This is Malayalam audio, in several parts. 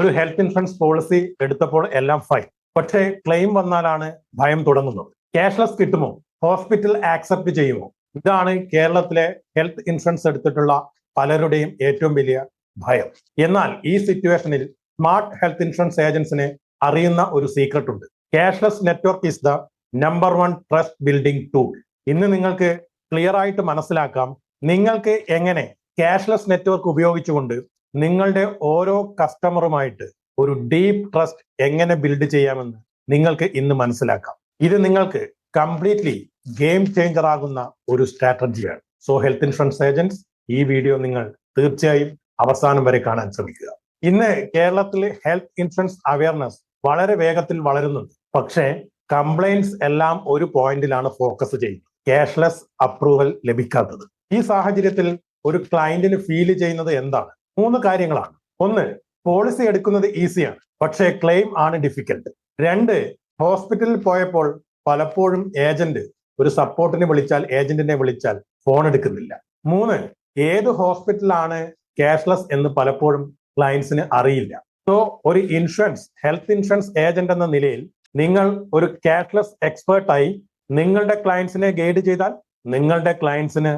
ഒരു ഹെൽത്ത് ഇൻഷുറൻസ് പോളിസി എടുത്തപ്പോൾ എല്ലാം ഫൈൻ പക്ഷേ ക്ലെയിം വന്നാലാണ് ഭയം തുടങ്ങുന്നത്. ക്യാഷ്ലെസ് കിട്ടുമോ? ഹോസ്പിറ്റൽ ആക്സെപ്റ്റ് ചെയ്യുമോ? ഇതാണ് കേരളത്തിലെ ഹെൽത്ത് ഇൻഷുറൻസ് എടുത്തിട്ടുള്ള പലരുടെയും ഏറ്റവും വലിയ ഭയം. എന്നാൽ ഈ സിറ്റുവേഷനിൽ സ്മാർട്ട് ഹെൽത്ത് ഇൻഷുറൻസ് ഏജൻസിന് അറിയുന്ന ഒരു സീക്രട്ട് ഉണ്ട്. Cashless network is the number one trust building tool ഇന്ന് നിങ്ങൾക്ക് ക്ലിയർ ആയിട്ട് മനസ്സിലാക്കാം. നിങ്ങൾക്ക് എങ്ങനെ ക്യാഷ്ലെസ് നെറ്റ്വർക്ക് ഉപയോഗിച്ചുകൊണ്ട് നിങ്ങളുടെ ഓരോ കസ്റ്റമറുമായിട്ട് ഒരു ഡീപ്പ് ട്രസ്റ്റ് എങ്ങനെ ബിൽഡ് ചെയ്യാമെന്ന് നിങ്ങൾക്ക് ഇന്ന് മനസ്സിലാക്കാം. ഇത് നിങ്ങൾക്ക് കംപ്ലീറ്റ്ലി ഗെയിം ചേഞ്ചർ ആകുന്ന ഒരു സ്ട്രാറ്റജിയാണ് സോ ഹെൽത്ത് ഇൻഷുറൻസ് ഏജൻസ് ഈ വീഡിയോ നിങ്ങൾ തീർച്ചയായും അവസാനം വരെ കാണാൻ ശ്രമിക്കുക. ഇന്ന് കേരളത്തിൽ ഹെൽത്ത് ഇൻഷുറൻസ് അവയർനെസ് വളരെ വേഗത്തിൽ വളരുന്നുണ്ട്. പക്ഷേ കംപ്ലൈൻസ് എല്ലാം ഒരു പോയിന്റിലാണ് ഫോക്കസ് ചെയ്യുന്നത്. ക്യാഷ്ലെസ് അപ്രൂവൽ ലഭിക്കാത്തത്. ഈ സാഹചര്യത്തിൽ ഒരു ക്ലയന്റിന് ഫീൽ ചെയ്യുന്നത് എന്താണ്? മൂന്ന് കാര്യങ്ങളാണ്. ഒന്ന് പോളിസി എടുക്കുന്നത് ഈസിയാണ് പക്ഷേ ക്ലെയിം ആണ് ഡിഫിക്കൽട്ട് രണ്ട് ഹോസ്പിറ്റലിൽ പോയപ്പോൾ പലപ്പോഴും ഏജന്റ് ഒരു സപ്പോർട്ടിനെ വിളിച്ചാൽ ഏജന്റിനെ വിളിച്ചാൽ ഫോൺ എടുക്കുന്നില്ല. മൂന്ന് ഏത് ഹോസ്പിറ്റലാണ് ക്യാഷ്ലെസ് എന്ന് പലപ്പോഴും ക്ലയൻസിന് അറിയില്ല. സോ ഒരു ഇൻഷുറൻസ് ഹെൽത്ത് ഇൻഷുറൻസ് ഏജന്റ് എന്ന നിലയിൽ നിങ്ങൾ ഒരു ക്യാഷ്ലെസ് എക്സ്പേർട്ടായി നിങ്ങളുടെ ക്ലയൻസിനെ ഗൈഡ് ചെയ്താൽ നിങ്ങളുടെ ക്ലയൻസിന്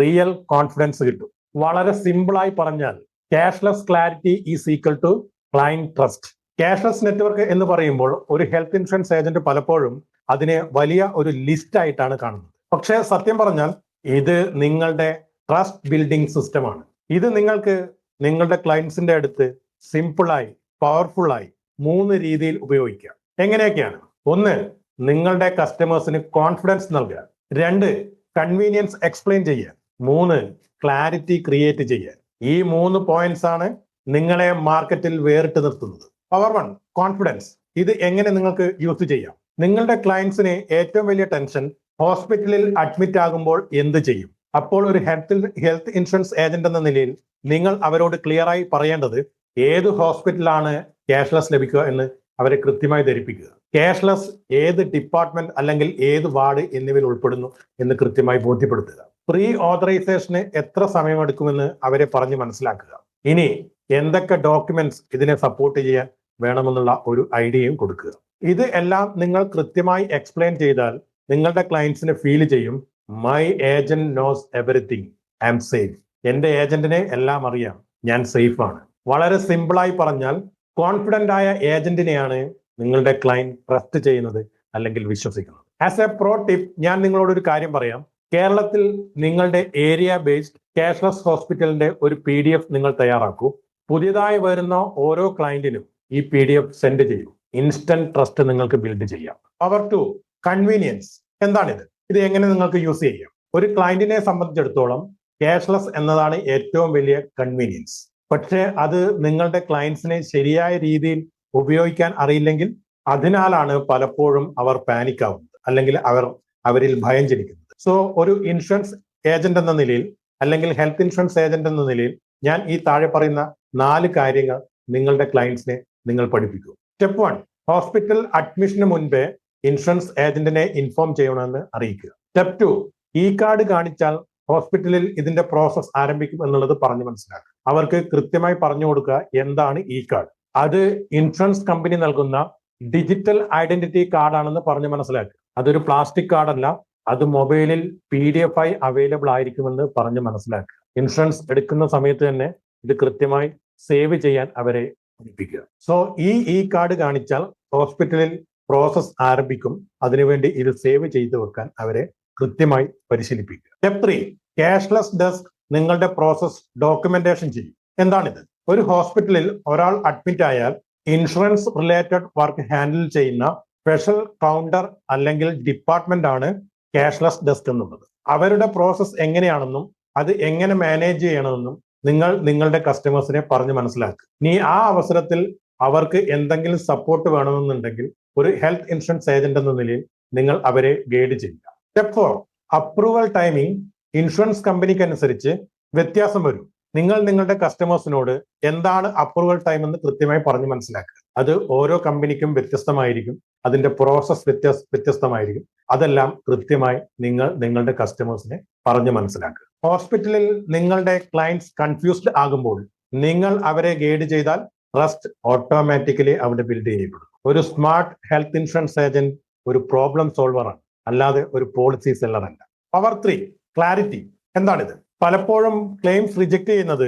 റിയൽ കോൺഫിഡൻസ് കിട്ടും. വളരെ സിമ്പിളായി പറഞ്ഞാൽ cashless clarity is equal to client trust cashless network എന്ന് പറയുമ്പോൾ ഒരു ഹെൽത്ത് ഇൻഷുറൻസ് ഏജന്റ് പലപ്പോഴും അതിനെ വലിയ ഒരു ലിസ്റ്റ് ആയിട്ടാണ് കാണുന്നത്. പക്ഷേ സത്യം പറഞ്ഞാൽ ഇത് നിങ്ങളുടെ ട്രസ്റ്റ് ബിൽഡിംഗ് സിസ്റ്റമാണ് ഇത് നിങ്ങൾക്ക് നിങ്ങളുടെ ക്ലയൻസിന്റെ അടുത്ത് സിമ്പിളായി പവർഫുള്ളായി മൂന്ന് രീതിയിൽ ഉപയോഗിക്കാം. എങ്ങനെയൊക്കെയാണ്? ഒന്ന് നിങ്ങളുടെ കസ്റ്റമേഴ്സിന് കോൺഫിഡൻസ് നൽകുക. രണ്ട് കൺവീനിയൻസ് എക്സ്പ്ലെയിൻ ചെയ്യുക. മൂന്ന് ക്ലാരിറ്റി ക്രിയേറ്റ് ചെയ്യുക. ഈ മൂന്ന് പോയിന്റ്സ് ആണ് നിങ്ങളെ മാർക്കറ്റിൽ വേറിട്ട് നിർത്തുന്നത്. പവർ വൺ കോൺഫിഡൻസ് ഇത് എങ്ങനെ നിങ്ങൾക്ക് യൂസ് ചെയ്യാം? നിങ്ങളുടെ ക്ലയൻസിന് ഏറ്റവും വലിയ ടെൻഷൻ ഹോസ്പിറ്റലിൽ അഡ്മിറ്റ് ആകുമ്പോൾ എന്ത് ചെയ്യും? അപ്പോൾ ഒരു ഹെൽത്ത് ഹെൽത്ത് ഇൻഷുറൻസ് ഏജന്റ് എന്ന നിലയിൽ നിങ്ങൾ അവരോട് ക്ലിയറായി പറയേണ്ടത് ഏത് ഹോസ്പിറ്റലാണ് ക്യാഷ്ലെസ് ലഭിക്കുക എന്ന് അവരെ കൃത്യമായി ധരിപ്പിക്കുക. ക്യാഷ്ലെസ് ഏത് ഡിപ്പാർട്ട്മെന്റ് അല്ലെങ്കിൽ ഏത് വാർഡ് എന്നിവയിൽ ഉൾപ്പെടുന്നു എന്ന് കൃത്യമായി ബോധ്യപ്പെടുത്തുക. പ്രീ ഓതറൈസേഷന് എത്ര സമയമെടുക്കുമെന്ന് അവരെ പറഞ്ഞ് മനസ്സിലാക്കുക. ഇനി എന്തൊക്കെ ഡോക്യുമെന്റ്സ് ഇതിനെ സപ്പോർട്ട് ചെയ്യാൻ വേണമെന്നുള്ള ഒരു ഐഡിയയും കൊടുക്കുക. ഇത് എല്ലാം നിങ്ങൾ കൃത്യമായി എക്സ്പ്ലെയിൻ ചെയ്താൽ നിങ്ങളുടെ ക്ലയൻസിന് ഫീൽ ചെയ്യും. My agent knows everything I'm safe എന്റെ ഏജന്റിനെ എല്ലാം അറിയാം. ഞാൻ സേഫ് ആണ്. വളരെ സിമ്പിളായി പറഞ്ഞാൽ കോൺഫിഡന്റ് ആയ ഏജന്റിനെയാണ് നിങ്ങളുടെ ക്ലയന്റ് ട്രസ്റ്റ് ചെയ്യുന്നത് അല്ലെങ്കിൽ വിശ്വസിക്കുന്നത്. ആസ് എ പ്രോ ടിപ്പ് ഞാൻ നിങ്ങളോട് ഒരു കാര്യം പറയാം. കേരളത്തിൽ നിങ്ങളുടെ ഏരിയ ബേസ്ഡ് ക്യാഷ്ലെസ് ഹോസ്പിറ്റലിന്റെ ഒരു പി ഡി എഫ് നിങ്ങൾ തയ്യാറാക്കൂ. പുതിയതായി വരുന്ന ഓരോ ക്ലയന്റിനും ഈ പി ഡി എഫ് സെൻഡ് ചെയ്യൂ. ഇൻസ്റ്റന്റ് ട്രസ്റ്റ് നിങ്ങൾക്ക് ബിൽഡ് ചെയ്യാം. പവർ ടു കൺവീനിയൻസ് എന്താണിത്? ഇത് എങ്ങനെ നിങ്ങൾക്ക് യൂസ് ചെയ്യാം? ഒരു ക്ലയന്റിനെ സംബന്ധിച്ചിടത്തോളം ക്യാഷ്ലെസ് എന്നതാണ് ഏറ്റവും വലിയ കൺവീനിയൻസ് പക്ഷേ അത് നിങ്ങളുടെ ക്ലയൻസിനെ ശരിയായ രീതിയിൽ ഉപയോഗിക്കാൻ അറിയില്ലെങ്കിൽ അതിനാലാണ് പലപ്പോഴും അവർ പാനിക് ആവുന്നത്. അല്ലെങ്കിൽ അവർ അവരിൽ ഭയം ജനിക്കുന്നത്. സോ ഒരു ഇൻഷുറൻസ് ഏജന്റ് എന്ന നിലയിൽ അല്ലെങ്കിൽ ഹെൽത്ത് ഇൻഷുറൻസ് ഏജന്റ് എന്ന നിലയിൽ ഞാൻ ഈ താഴെ പറയുന്ന നാല് കാര്യങ്ങൾ നിങ്ങളുടെ ക്ലയൻസിനെ നിങ്ങൾ പഠിപ്പിക്കൂ. സ്റ്റെപ്പ് വൺ ഹോസ്പിറ്റൽ അഡ്മിഷന് മുൻപേ ഇൻഷുറൻസ് ഏജന്റിനെ ഇൻഫോം ചെയ്യണമെന്ന് അറിയിക്കുക. സ്റ്റെപ്പ് ടു ഇ കാർഡ് കാണിച്ചാൽ ഹോസ്പിറ്റലിൽ ഇതിന്റെ പ്രോസസ് ആരംഭിക്കും എന്നുള്ളത് പറഞ്ഞു മനസ്സിലാക്കുക. അവർക്ക് കൃത്യമായി പറഞ്ഞു കൊടുക്കുക എന്താണ് ഇ കാർഡ്. അത് ഇൻഷുറൻസ് കമ്പനി നൽകുന്ന ഡിജിറ്റൽ ഐഡന്റിറ്റി കാർഡാണെന്ന് പറഞ്ഞു മനസ്സിലാക്കുക. അതൊരു പ്ലാസ്റ്റിക് കാർഡല്ല അത് മൊബൈലിൽ പി ഡി എഫ് ആയി അവൈലബിൾ ആയിരിക്കുമെന്ന് പറഞ്ഞ് മനസ്സിലാക്കുക. ഇൻഷുറൻസ് എടുക്കുന്ന സമയത്ത് തന്നെ ഇത് കൃത്യമായി സേവ് ചെയ്യാൻ അവരെ പഠിപ്പിക്കുക. സോ ഈ ഇ കാർഡ് കാണിച്ചാൽ ഹോസ്പിറ്റലിൽ പ്രോസസ് ആരംഭിക്കും. അതിനുവേണ്ടി ഇത് സേവ് ചെയ്തു വെക്കാൻ അവരെ കൃത്യമായി പരിശീലിപ്പിക്കുക. സ്റ്റെപ്പ് ത്രീ ക്യാഷ്ലെസ് ഡെസ്ക് നിങ്ങളുടെ പ്രോസസ് ഡോക്യുമെന്റേഷൻ ചെയ്യും. എന്താണിത്? ഒരു ഹോസ്പിറ്റലിൽ ഒരാൾ അഡ്മിറ്റ് ആയാൽ ഇൻഷുറൻസ് റിലേറ്റഡ് വർക്ക് ഹാൻഡിൽ ചെയ്യുന്ന സ്പെഷ്യൽ കൗണ്ടർ അല്ലെങ്കിൽ ഡിപ്പാർട്ട്മെന്റ് ആണ് ക്യാഷ്ലെസ് ഡെസ്ക് എന്നുള്ളത്. അവരുടെ പ്രോസസ് എങ്ങനെയാണെന്നും അത് എങ്ങനെ മാനേജ് ചെയ്യണമെന്നും നിങ്ങൾ നിങ്ങളുടെ കസ്റ്റമേഴ്സിനെ പറഞ്ഞ് മനസ്സിലാക്കുക. നീ ആ അവസരത്തിൽ അവർക്ക് എന്തെങ്കിലും സപ്പോർട്ട് വേണമെന്നുണ്ടെങ്കിൽ ഒരു ഹെൽത്ത് ഇൻഷുറൻസ് ഏജന്റ് എന്ന നിലയിൽ നിങ്ങൾ അവരെ ഗൈഡ് ചെയ്യുക. Step four approval timing insurance കമ്പനിക്ക് അനുസരിച്ച് വ്യത്യാസം വരും. നിങ്ങൾ നിങ്ങളുടെ കസ്റ്റമേഴ്സിനോട് എന്താണ് അപ്രൂവൽ ടൈം എന്ന് കൃത്യമായി പറഞ്ഞ് മനസ്സിലാക്കുക. അത് ഓരോ കമ്പനിക്കും വ്യത്യസ്തമായിരിക്കും. അതിന്റെ പ്രോസസ് വ്യത്യാസ വ്യത്യസ്തമായിരിക്കും. അതെല്ലാം കൃത്യമായി നിങ്ങൾ നിങ്ങളുടെ കസ്റ്റമേഴ്സിനെ പറഞ്ഞു മനസ്സിലാക്കുക. ഹോസ്പിറ്റലിൽ നിങ്ങളുടെ ക്ലയൻസ് കൺഫ്യൂസ്ഡ് ആകുമ്പോൾ നിങ്ങൾ അവരെ ഗൈഡ് ചെയ്താൽ ട്രസ്റ്റ് ഓട്ടോമാറ്റിക്കലി അവിടെ ബിൽഡ് ചെയ്യപ്പെടും. ഒരു സ്മാർട്ട് ഹെൽത്ത് ഇൻഷുറൻസ് ഏജന്റ് ഒരു പ്രോബ്ലം സോൾവർ ആണ്. അല്ലാതെ ഒരു പോളിസി സെല്ലർ അല്ല. പവർ ത്രീ ക്ലാരിറ്റി എന്താണിത്? പലപ്പോഴും ക്ലെയിംസ് റിജക്ട് ചെയ്യുന്നത്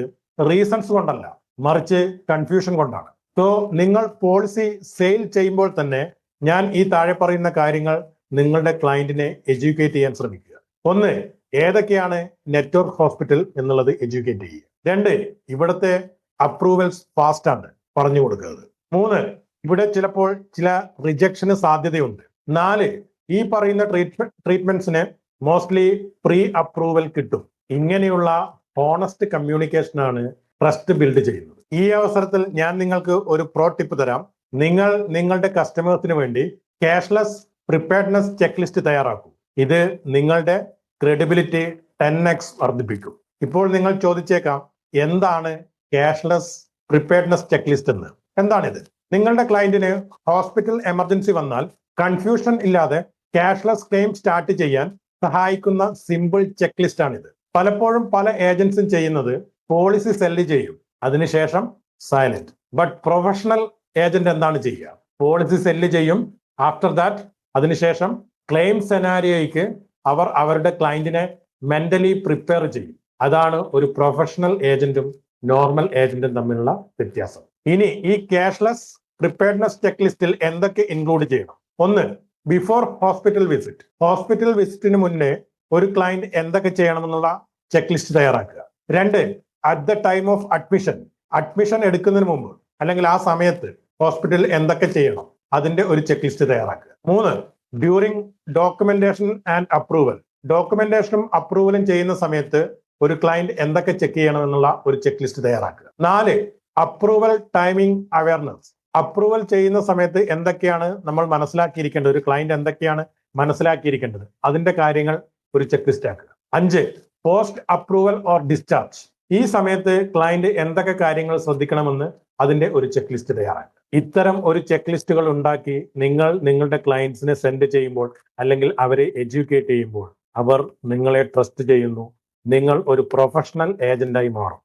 റീസൺസ് കൊണ്ടല്ല മറിച്ച് കൺഫ്യൂഷൻ കൊണ്ടാണ്. സോ നിങ്ങൾ പോളിസി സെയിൽ ചെയ്യുമ്പോൾ തന്നെ ഞാൻ ഈ താഴെ പറയുന്ന കാര്യങ്ങൾ നിങ്ങളുടെ ക്ലയന്റിനെ എഡ്യൂക്കേറ്റ് ചെയ്യാൻ ശ്രമിക്കുക. ഒന്ന് ഏതൊക്കെയാണ് നെറ്റ്വർക്ക് ഹോസ്പിറ്റൽ എന്നുള്ളത് എഡ്യൂക്കേറ്റ് ചെയ്യുക? രണ്ട് ഇവിടുത്തെ അപ്രൂവൽസ് ഫാസ്റ്റ് ആണ് പറഞ്ഞു കൊടുക്കുന്നത്. മൂന്ന് ഇവിടെ ചിലപ്പോൾ ചില റിജക്ഷന് സാധ്യതയുണ്ട്. നാല് ഈ പറയുന്ന ട്രീറ്റ്മെന്റ് ട്രീറ്റ്മെന്റ്സിന് മോസ്റ്റ്ലി പ്രീ അപ്രൂവൽ കിട്ടും. ഇങ്ങനെയുള്ള ഹോണസ്റ്റ് കമ്മ്യൂണിക്കേഷനാണ് ട്രസ്റ്റ് ബിൽഡ് ചെയ്യുന്നത്. ഈ അവസരത്തിൽ ഞാൻ നിങ്ങൾക്ക് ഒരു പ്രോ ടിപ്പ് തരാം. നിങ്ങൾ നിങ്ങളുടെ കസ്റ്റമേഴ്സിന് വേണ്ടി ക്യാഷ്ലെസ് പ്രിപ്പയർഡ്നെസ് ചെക്ക് ലിസ്റ്റ് തയ്യാറാക്കൂ. ഇത് നിങ്ങളുടെ ക്രെഡിബിലിറ്റി ടെൻ എക്സ് വർദ്ധിപ്പിക്കും. ഇപ്പോൾ നിങ്ങൾ ചോദിച്ചേക്കാം എന്താണ് ക്യാഷ്ലെസ് പ്രിപ്പയർഡ്നെസ് ചെക്ക് ലിസ്റ്റ് എന്ന്? എന്താണിത്? നിങ്ങളുടെ ക്ലയന്റിന് ഹോസ്പിറ്റൽ എമർജൻസി വന്നാൽ കൺഫ്യൂഷൻ ഇല്ലാതെ ക്യാഷ്ലെസ് ക്ലെയിം സ്റ്റാർട്ട് ചെയ്യാൻ സഹായിക്കുന്ന സിമ്പിൾ ചെക്ക് ലിസ്റ്റ് ആണിത്. പലപ്പോഴും പല ഏജൻസും ചെയ്യുന്നത് പോളിസി സെല്ല് ചെയ്യും. അതിനുശേഷം സൈലന്റ് ബട്ട് പ്രൊഫഷണൽ ഏജന്റ് എന്താണ് ചെയ്യുക? പോളിസി സെല്ല് ചെയ്യും. ആഫ്റ്റർ ദാറ്റ് അതിനുശേഷം ക്ലെയിം സെനാരിയോയ്ക്ക് അവർ അവരുടെ ക്ലയന്റിനെ മെന്റലി പ്രിപ്പയർ ചെയ്യും. അതാണ് ഒരു പ്രൊഫഷണൽ ഏജന്റും നോർമൽ ഏജന്റും തമ്മിലുള്ള വ്യത്യാസം. ഇനി ഈ ക്യാഷ്ലെസ് പ്രിപ്പയർഡ്നെസ് ചെക്ക് ലിസ്റ്റിൽ എന്തൊക്കെ ഇൻക്ലൂഡ് ചെയ്യണം? ഒന്ന് ബിഫോർ ഹോസ്പിറ്റൽ വിസിറ്റ് ഹോസ്പിറ്റൽ വിസിറ്റിന് മുന്നേ ഒരു ക്ലയന്റ് എന്തൊക്കെ ചെയ്യണമെന്നുള്ള ചെക്ക് ലിസ്റ്റ് തയ്യാറാക്കുക. രണ്ട് at the time of admission admission എടുക്കുന്നതിന് മുമ്പ് അല്ലെങ്കിൽ ആ സമയത്ത് ഹോസ്പിറ്റലിൽ എന്തൊക്കെ ചെയ്യണം? അതിന്റെ ഒരു ചെക്ക് ലിസ്റ്റ് തയ്യാറാക്കുക. മൂന്ന് ഡ്യൂറിങ് ഡോക്യുമെന്റേഷൻ ആൻഡ് അപ്രൂവൽ ഡോക്യുമെന്റേഷനും അപ്രൂവലും ചെയ്യുന്ന സമയത്ത് ഒരു ക്ലയന്റ് എന്തൊക്കെ ചെക്ക് ചെയ്യണം എന്നുള്ള ഒരു ചെക്ക് ലിസ്റ്റ് തയ്യാറാക്കുക. നാല് അപ്രൂവൽ ടൈമിംഗ് അവയർനെസ് അപ്രൂവൽ ചെയ്യുന്ന സമയത്ത് എന്തൊക്കെയാണ് നമ്മൾ മനസ്സിലാക്കിയിരിക്കേണ്ടത്? ഒരു ക്ലയന്റ് എന്തൊക്കെയാണ് മനസ്സിലാക്കിയിരിക്കേണ്ടത്? അതിന്റെ കാര്യങ്ങൾ ഒരു ചെക്ക് ലിസ്റ്റ് ആക്കുക. അഞ്ച് പോസ്റ്റ് അപ്രൂവൽ ഓർ ഡിസ്ചാർജ് ഈ സമയത്ത് ക്ലയന്റ് എന്തൊക്കെ കാര്യങ്ങൾ ശ്രദ്ധിക്കണമെന്ന് അതിന്റെ ഒരു ചെക്ക് ലിസ്റ്റ് തയ്യാറാക്കുക. ഇത്തരം ഒരു ചെക്ക് ലിസ്റ്റുകൾ ഉണ്ടാക്കി നിങ്ങൾ നിങ്ങളുടെ ക്ലയൻസിനെ സെൻഡ് ചെയ്യുമ്പോൾ അല്ലെങ്കിൽ അവരെ എഡ്യൂക്കേറ്റ് ചെയ്യുമ്പോൾ അവർ നിങ്ങളെ ട്രസ്റ്റ് ചെയ്യുന്നു. നിങ്ങൾ ഒരു പ്രൊഫഷണൽ ഏജന്റായി മാറും.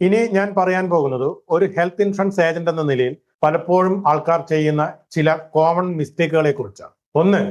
ഇനി ഞാൻ പറയാൻ പോകുന്നത് ഒരു ഹെൽത്ത് ഇൻഷുറൻസ് ഏജന്റ് എന്ന നിലയിൽ പലപ്പോഴും ആൾക്കാർ ചെയ്യുന്ന ചില കോമൺ മിസ്റ്റേക്കുകളെ കുറിച്ചാണ്. ഒന്ന്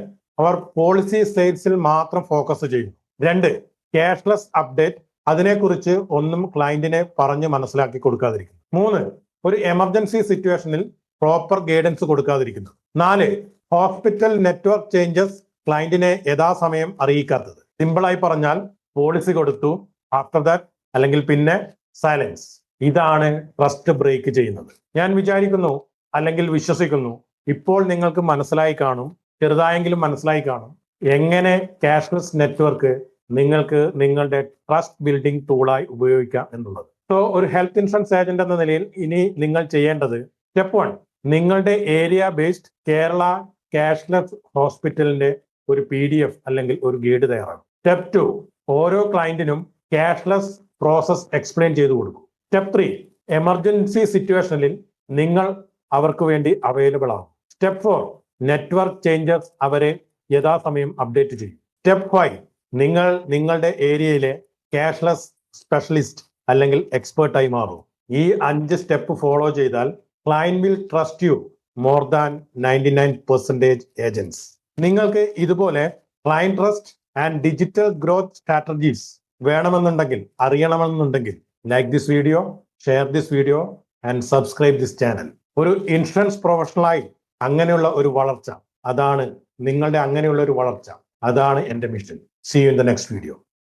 അവർ പോളിസി സെയിൽസിൽ മാത്രം ഫോക്കസ് ചെയ്യുന്നു. രണ്ട് ക്യാഷ്ലെസ് അപ്ഡേറ്റ് അതിനെക്കുറിച്ച് ഒന്നും ക്ലയന്റിനെ പറഞ്ഞ് മനസ്സിലാക്കി കൊടുക്കാതിരിക്കുന്നു. മൂന്ന് ഒരു എമർജൻസി സിറ്റുവേഷനിൽ പ്രോപ്പർ ഗൈഡൻസ് കൊടുക്കാതിരിക്കുന്നു. നാല് ഹോസ്പിറ്റൽ നെറ്റ്വർക്ക് ചേഞ്ചസ് ക്ലയന്റിനെ യഥാസമയം അറിയിക്കാത്തത്. സിമ്പിളായി പറഞ്ഞാൽ പോളിസി കൊടുത്തു ആഫ്റ്റർ ദാറ്റ് അല്ലെങ്കിൽ പിന്നെ സൈലൻസ് ഇതാണ് ട്രസ്റ്റ് ബ്രേക്ക് ചെയ്യുന്നത്. ഞാൻ വിചാരിക്കുന്നു അല്ലെങ്കിൽ വിശ്വസിക്കുന്നു ഇപ്പോൾ നിങ്ങൾക്ക് മനസ്സിലായി കാണും ചെറുതായെങ്കിലും മനസ്സിലായി കാണും എങ്ങനെ ക്യാഷ്ലെസ് നെറ്റ്വർക്ക് നിങ്ങൾക്ക് നിങ്ങളുടെ ട്രസ്റ്റ് ബിൽഡിംഗ് ടൂളായി ഉപയോഗിക്കാം എന്നുള്ളത്. സോ ഒരു ഹെൽത്ത് ഇൻഷുറൻസ് ഏജന്റ് എന്ന നിലയിൽ ഇനി നിങ്ങൾ ചെയ്യേണ്ടത് സ്റ്റെപ്പ് വൺ നിങ്ങളുടെ ഏരിയ ബേസ്ഡ് കേരള ക്യാഷ്ലെസ് ഹോസ്പിറ്റലിന്റെ ഒരു പി ഡി എഫ് അല്ലെങ്കിൽ ഒരു ഗൈഡ് തയ്യാറാണ് സ്റ്റെപ്പ് ടു ഓരോ ക്ലയന്റിനും ക്യാഷ്ലെസ് പ്രോസസ് എക്സ്പ്ലെയിൻ ചെയ്തു കൊടുക്കും. സ്റ്റെപ്പ് ത്രീ എമർജൻസി സിറ്റുവേഷനിൽ നിങ്ങൾ അവർക്ക് വേണ്ടി അവൈലബിൾ ആവും. സ്റ്റെപ്പ് ഫോർ നെറ്റ്വർക്ക് ചേഞ്ചസ് അവരെ യഥാസമയം അപ്ഡേറ്റ് ചെയ്യും. സ്റ്റെപ്പ് ഫൈവ് നിങ്ങൾ നിങ്ങളുടെ ഏരിയയിലെ ക്യാഷ്ലെസ് സ്പെഷ്യലിസ്റ്റ് അല്ലെങ്കിൽ എക്സ്പേർട്ടായി മാറും. ഈ അഞ്ച് സ്റ്റെപ്പ് ഫോളോ ചെയ്താൽ client will trust you more than ninety nine percentage agents നിങ്ങൾക്ക് ഇതുപോലെ client trust and digital growth strategies വേണമെന്നുണ്ടെങ്കിൽ അറിയണമെന്നുണ്ടെങ്കിൽ like this video share this video and subscribe this channel ഒരു ഇൻഷുറൻസ് പ്രൊഫഷണലായി അങ്ങനെയുള്ള ഒരു വളർച്ച അതാണ് നിങ്ങളുടെ അങ്ങനെയുള്ള ഒരു വളർച്ച അതാണ് എന്റെ mission see you in the next video